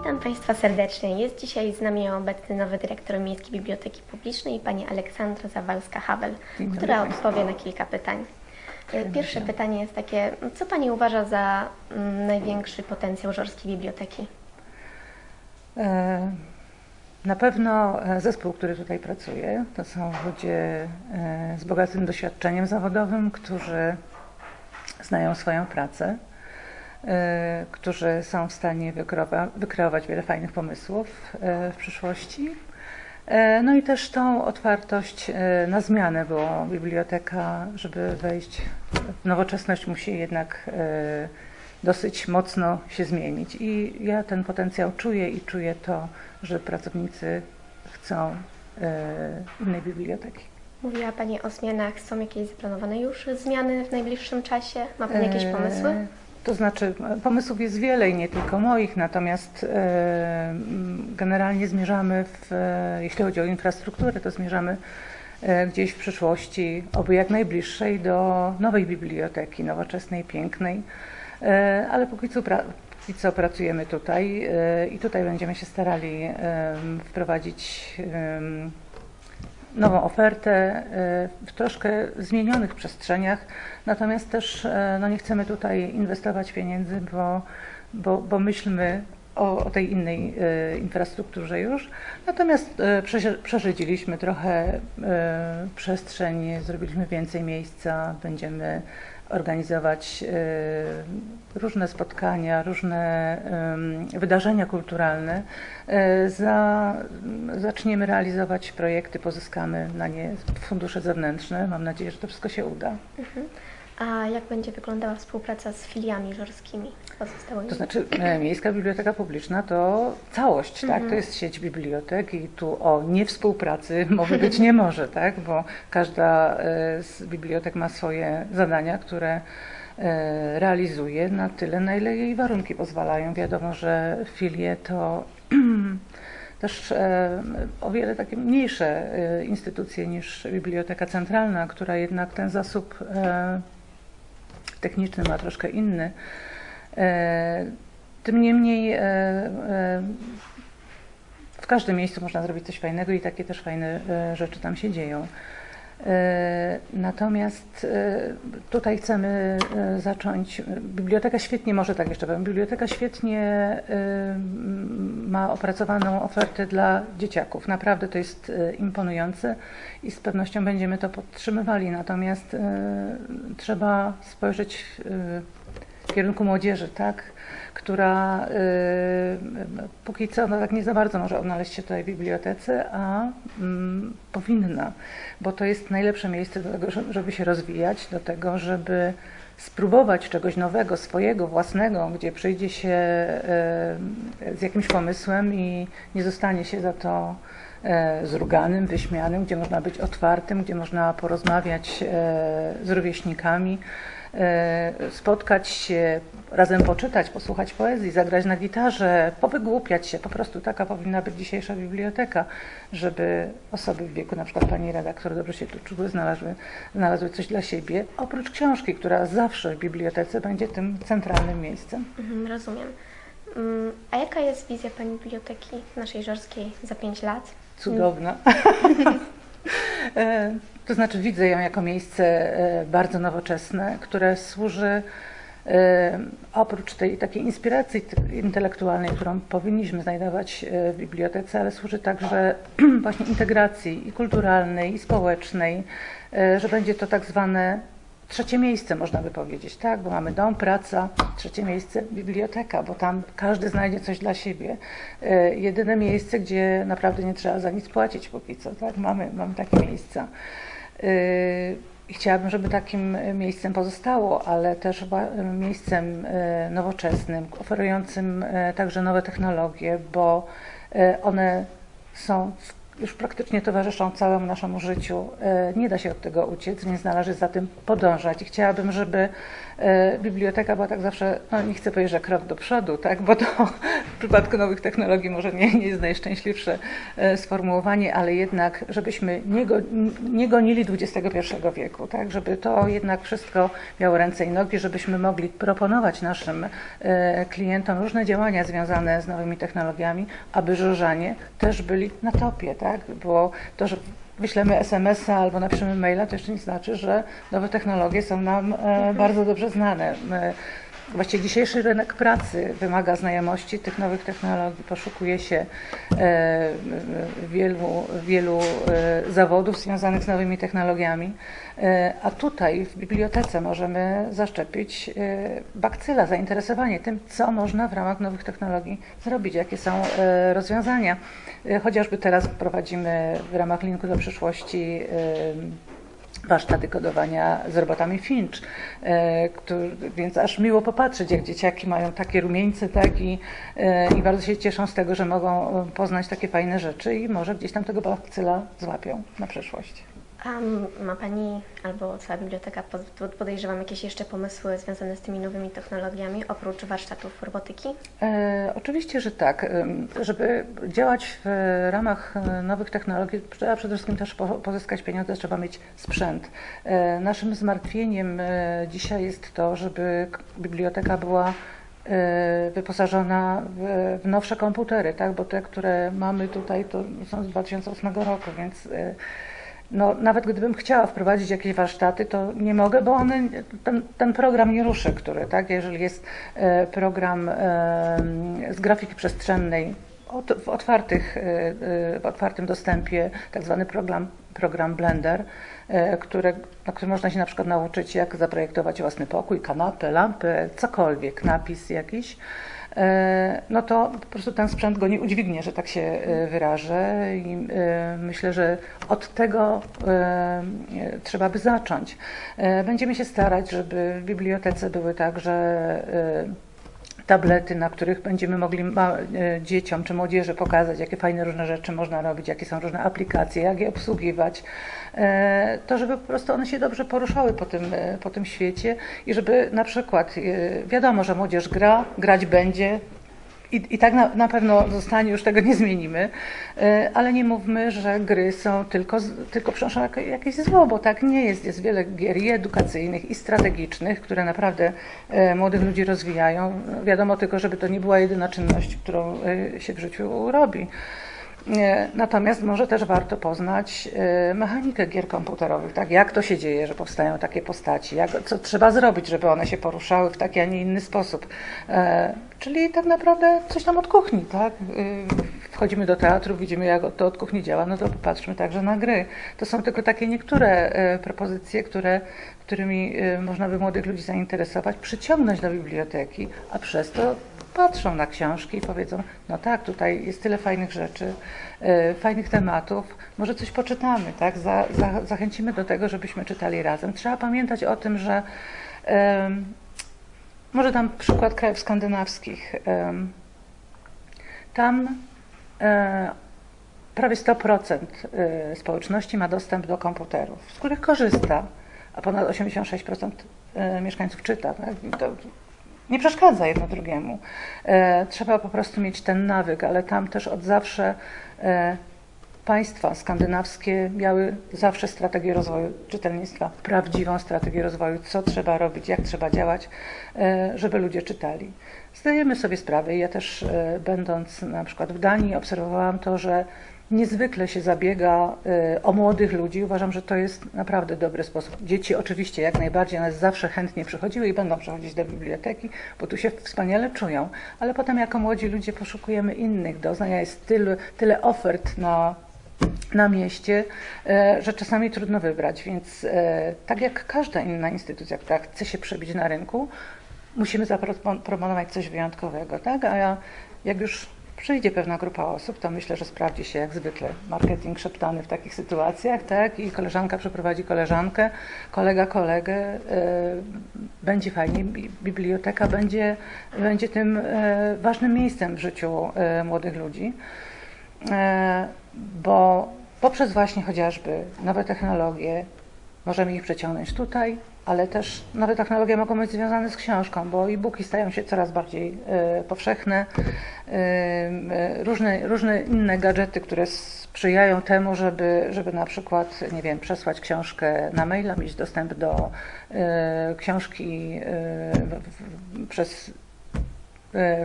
Witam Państwa serdecznie. Jest dzisiaj z nami obecny nowy dyrektor Miejskiej Biblioteki Publicznej, pani Aleksandra Zawalska-Hawel, która odpowie na kilka pytań. Pierwsze pytanie jest takie, co Pani uważa za mm, największy potencjał Żorskiej Biblioteki? E, Na pewno e, zespół, który tutaj pracuje, to są ludzie e, z bogatym doświadczeniem zawodowym, którzy znają swoją pracę, którzy są w stanie wykreowa- wykreować wiele fajnych pomysłów e, w przyszłości. E, No i też tą otwartość e, na zmianę, bo biblioteka, żeby wejść w nowoczesność, musi jednak e, dosyć mocno się zmienić. I ja ten potencjał czuję i czuję to, że pracownicy chcą e, innej biblioteki. Mówiła Pani o zmianach. Są jakieś zaplanowane już zmiany w najbliższym czasie? Ma Pani jakieś E, pomysły? To znaczy, e, pomysłów jest wiele i nie tylko moich, natomiast e, generalnie zmierzamy, w, e, jeśli chodzi o infrastrukturę, to zmierzamy gdzieś w przyszłości, oby jak najbliższej do nowej biblioteki, nowoczesnej, pięknej, ale póki co, póki co pracujemy tutaj i tutaj będziemy się starali wprowadzić nową ofertę e, w troszkę zmienionych przestrzeniach, natomiast też e, no, nie chcemy tutaj inwestować pieniędzy, bo, bo, bo myślmy o, o tej innej e, infrastrukturze już. Natomiast e, przeszydziliśmy trochę e, przestrzeń, zrobiliśmy więcej miejsca, będziemy organizować e, różne spotkania, różne wydarzenia kulturalne. E, Za, zaczniemy realizować projekty, pozyskamy na nie fundusze zewnętrzne. Mam nadzieję, że to wszystko się uda. Mhm. A jak będzie wyglądała współpraca z filiami żorskimi pozostałymi? To znaczy, e, Miejska Biblioteka Publiczna to całość, tak? Mhm. To jest sieć bibliotek i tu o niewspółpracy mowy być nie może, tak? Bo każda e, z bibliotek ma swoje zadania, które e, realizuje na tyle, na ile jej warunki pozwalają. Wiadomo, że filie to też o wiele takie mniejsze instytucje niż Biblioteka Centralna, która jednak ten zasób techniczny ma troszkę inny. E, Tym niemniej e, e, w każdym miejscu można zrobić coś fajnego i takie też fajne rzeczy tam się dzieją. E, Natomiast e, tutaj chcemy e, zacząć. Biblioteka świetnie, może tak jeszcze powiem, biblioteka świetnie ma opracowaną ofertę dla dzieciaków. Naprawdę to jest imponujące i z pewnością będziemy to podtrzymywali. Natomiast trzeba spojrzeć w kierunku młodzieży, tak? która y, póki co no tak nie za bardzo może odnaleźć się tutaj w bibliotece, a mm, powinna, bo to jest najlepsze miejsce do tego, żeby- się rozwijać, do tego, żeby spróbować czegoś nowego, swojego, własnego, gdzie przyjdzie się y, z jakimś pomysłem i nie zostanie się za to e, zruganym, wyśmianym, gdzie można być otwartym, gdzie można porozmawiać e, z rówieśnikami, spotkać się, razem poczytać, posłuchać poezji, zagrać na gitarze, powygłupiać się. Po prostu taka powinna być dzisiejsza biblioteka, żeby osoby w wieku, na przykład pani redaktor, dobrze się tu czuły, znalazły, znalazły coś dla siebie, oprócz książki, która zawsze w bibliotece będzie tym centralnym miejscem. Mhm, rozumiem. Mm, A jaka jest wizja Pani biblioteki naszej żorskiej za 5 lat? Cudowna. E, To znaczy widzę ją jako miejsce e, bardzo nowoczesne, które służy e, oprócz tej takiej inspiracji intelektualnej, którą powinniśmy znajdować w bibliotece, ale służy także właśnie integracji i kulturalnej, i społecznej, że będzie to tak zwane trzecie miejsce, można by powiedzieć, tak? Bo mamy dom, praca, trzecie miejsce biblioteka, bo tam każdy znajdzie coś dla siebie. E, Jedyne miejsce, gdzie naprawdę nie trzeba za nic płacić póki co, tak? Mamy, mamy takie miejsca. E, I chciałabym, żeby takim miejscem pozostało, ale też miejscem e, nowoczesnym, oferującym e, także nowe technologie, bo e, one są w już praktycznie towarzyszą całemu naszemu życiu. E, Nie da się od tego uciec, więc należy za tym podążać. I chciałabym, żeby e, biblioteka była tak zawsze, no nie chcę powiedzieć, że krok do przodu, tak, bo to w przypadku nowych technologii może nie, nie jest najszczęśliwsze e, sformułowanie, ale jednak, żebyśmy nie, go, nie gonili XXI wieku, tak, żeby to jednak wszystko miało ręce i nogi, żebyśmy mogli proponować naszym klientom różne działania związane z nowymi technologiami, aby żożanie też byli na topie, tak? Bo to, że wyślemy SMS-a albo napiszemy maila, to jeszcze nie znaczy, że nowe technologie są nam e, bardzo dobrze znane. Właściwie dzisiejszy rynek pracy wymaga znajomości tych nowych technologii, poszukuje się e, wielu, wielu e, zawodów związanych z nowymi technologiami, e, a tutaj w bibliotece możemy zaszczepić bakcyla, zainteresowanie tym, co można w ramach nowych technologii zrobić, jakie są rozwiązania. Chociażby teraz prowadzimy w ramach Linku do przyszłości warsztaty kodowania z robotami Finch, e, który, więc aż miło popatrzeć, jak dzieciaki mają takie rumieńce, tak, i, e, i bardzo się cieszą z tego, że mogą poznać takie fajne rzeczy i może gdzieś tam tego bakcyla złapią na przyszłość. A ma Pani albo cała biblioteka, pod- podejrzewam, jakieś jeszcze pomysły związane z tymi nowymi technologiami, oprócz warsztatów robotyki? E, oczywiście, że tak. Em, Żeby działać w ramach e, nowych technologii, trzeba przede wszystkim też po, pozyskać pieniądze, trzeba mieć sprzęt. E, naszym zmartwieniem e, dzisiaj jest to, żeby biblioteka była e, wyposażona w, nowsze komputery, tak? bo te, które mamy tutaj, to są z 2008 roku, więc e, no, nawet gdybym chciała wprowadzić jakieś warsztaty, to nie mogę, bo one, ten, ten program nie ruszy, który, tak, jeżeli jest e, program e, z grafiki przestrzennej w, otwartych, e, w otwartym dostępie, tak zwany program, program Blender, które, na którym można się na przykład nauczyć, jak zaprojektować własny pokój, kanapę, lampę, cokolwiek, napis jakiś no to po prostu ten sprzęt go nie udźwignie, że tak się e, wyrażę i e, myślę, że od tego e, e, trzeba by zacząć. E, Będziemy się starać, żeby w bibliotece były także e, tablety, na których będziemy mogli e, dzieciom czy młodzieży pokazać, jakie fajne różne rzeczy można robić, jakie są różne aplikacje, jak je obsługiwać. E, To, żeby po prostu one się dobrze poruszały po tym, e, po tym świecie i żeby na przykład, wiadomo, że młodzież gra, grać będzie, i, I tak na, na pewno zostanie, już tego nie zmienimy, e, ale nie mówmy, że gry są tylko, tylko jak- jakieś zło, bo tak nie jest. Jest wiele gier i edukacyjnych, i strategicznych, które naprawdę e, młodych ludzi rozwijają. Wiadomo tylko, żeby to nie była jedyna czynność, którą e, się w życiu robi. E, Natomiast może też warto poznać e, mechanikę gier komputerowych, tak? Jak to się dzieje, że powstają takie postaci, jak, co trzeba zrobić, żeby one się poruszały w taki, a nie inny sposób. E, Czyli tak naprawdę coś tam od kuchni, tak? Wchodzimy do teatru, widzimy jak to od kuchni działa, no to popatrzmy także na gry. To są tylko takie niektóre propozycje, które, którymi można by młodych ludzi zainteresować, przyciągnąć do biblioteki, a przez to patrzą na książki i powiedzą, no tak, tutaj jest tyle fajnych rzeczy, e, fajnych tematów, może coś poczytamy, tak? Za, za, zachęcimy do tego, żebyśmy czytali razem. Trzeba pamiętać o tym, że em, może dam przykład krajów skandynawskich. Em, tam e, prawie 100% e, społeczności ma dostęp do komputerów, z których korzysta, a ponad 86% e, mieszkańców czyta. Tak? To nie przeszkadza jedno drugiemu. E, Trzeba po prostu mieć ten nawyk, ale tam też od zawsze e, państwa skandynawskie miały zawsze strategię rozwoju czytelnictwa, prawdziwą strategię rozwoju, co trzeba robić, jak trzeba działać, e, żeby ludzie czytali. Zdajemy sobie sprawę, ja też będąc na przykład w Danii obserwowałam to, że niezwykle się zabiega e, o młodych ludzi. Uważam, że to jest naprawdę dobry sposób. Dzieci oczywiście jak najbardziej, one zawsze chętnie przychodziły i będą przychodzić do biblioteki, bo tu się wspaniale czują, ale potem jako młodzi ludzie poszukujemy innych doznań, jest tyle, tyle ofert na na mieście, e, że czasami trudno wybrać, więc e, tak jak każda inna instytucja, która chce się przebić na rynku, musimy zaproponować coś wyjątkowego, tak? A ja, jak już przyjdzie pewna grupa osób, to myślę, że sprawdzi się jak zwykle marketing szeptany w takich sytuacjach, tak? I koleżanka przeprowadzi koleżankę, kolega kolegę, e, będzie fajnie, bi- biblioteka będzie, będzie tym e, ważnym miejscem w życiu e, młodych ludzi. bo poprzez właśnie chociażby nowe technologie możemy ich przeciągnąć tutaj, ale też nowe technologie mogą być związane z książką, bo e-booki stają się coraz bardziej e, powszechne. E, różne, różne inne gadżety, które sprzyjają temu, żeby, żeby na przykład, nie wiem, przesłać książkę na maila, mieć dostęp do e, książki w- w- przez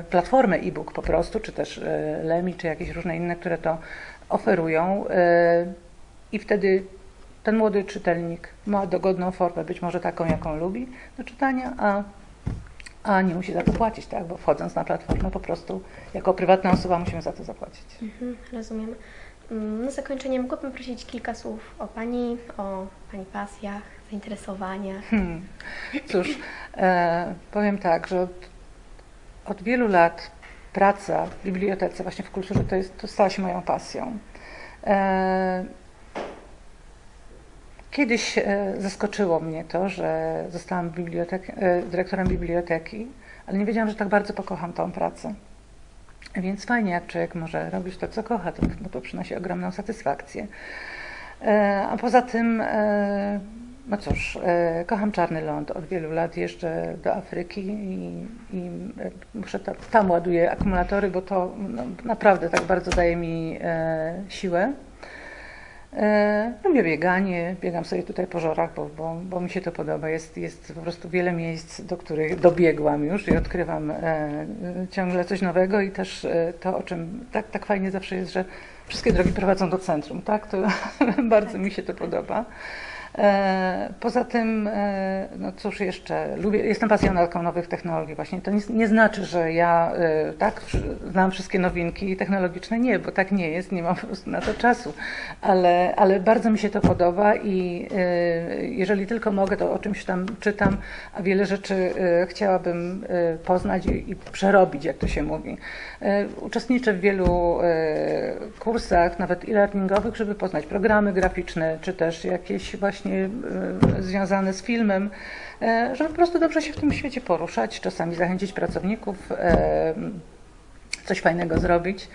platformę e-book po prostu, czy też Lemi, czy jakieś różne inne, które to oferują. I wtedy ten młody czytelnik ma dogodną formę, być może taką, jaką lubi do czytania, a, a nie musi za to płacić, tak? bo wchodząc na platformę po prostu jako prywatna osoba musimy za to zapłacić. Mhm, rozumiem. Mm, Na zakończenie mogłabym prosić kilka słów o Pani, o Pani pasjach, zainteresowaniach. Hmm. Cóż, e, powiem tak, że od, od wielu lat praca w bibliotece, właśnie w kulturze, to, jest, to stała się moją pasją. E, kiedyś e, zaskoczyło mnie to, że zostałam e, dyrektorem biblioteki, ale nie wiedziałam, że tak bardzo pokocham tą pracę. Więc fajnie, jak człowiek może robić to, co kocha, to, to przynosi ogromną satysfakcję. E, A poza tym, no cóż, kocham Czarny Ląd. Od wielu lat jeżdżę do Afryki i, i muszę tam, tam ładuję akumulatory, bo to no, naprawdę tak bardzo daje mi siłę. E, Lubię bieganie, biegam sobie tutaj po żorach, bo, bo, bo mi się to podoba. Jest, jest po prostu wiele miejsc, do których dobiegłam już i odkrywam e, ciągle coś nowego i też e, to, o czym tak, tak fajnie zawsze jest, że wszystkie drogi prowadzą do centrum, tak? To bardzo mi się to podoba. E, Poza tym, e, no cóż jeszcze, lubię, jestem pasjonatką nowych technologii właśnie. To nie, nie znaczy, że ja e, tak znam wszystkie nowinki technologiczne. Nie, bo tak nie jest, nie mam po prostu na to czasu. Ale, ale bardzo mi się to podoba i jeżeli tylko mogę, to o czymś tam czytam, a wiele rzeczy chciałabym poznać i, i przerobić, jak to się mówi. Uczestniczę w wielu kursach, nawet e-learningowych, żeby poznać programy graficzne, czy też jakieś właśnie e, związane z filmem, e, żeby po prostu dobrze się w tym świecie poruszać, czasami zachęcić pracowników, e, coś fajnego zrobić.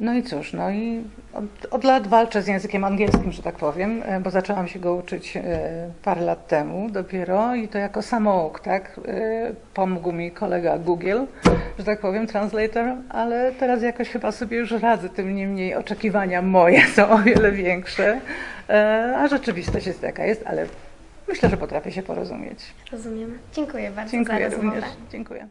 No i cóż, no i od, od lat walczę z językiem angielskim, że tak powiem, e, bo zaczęłam się go uczyć e, parę lat temu dopiero i to jako samouk, tak? E, Pomógł mi kolega Google, że tak powiem, translator, ale teraz jakoś chyba sobie już radzę, tym niemniej oczekiwania moje są o wiele większe, a rzeczywistość jest jaka jest, ale myślę, że potrafię się porozumieć. Rozumiem. Dziękuję bardzo za Dziękuję rozmowę. również. Dziękuję.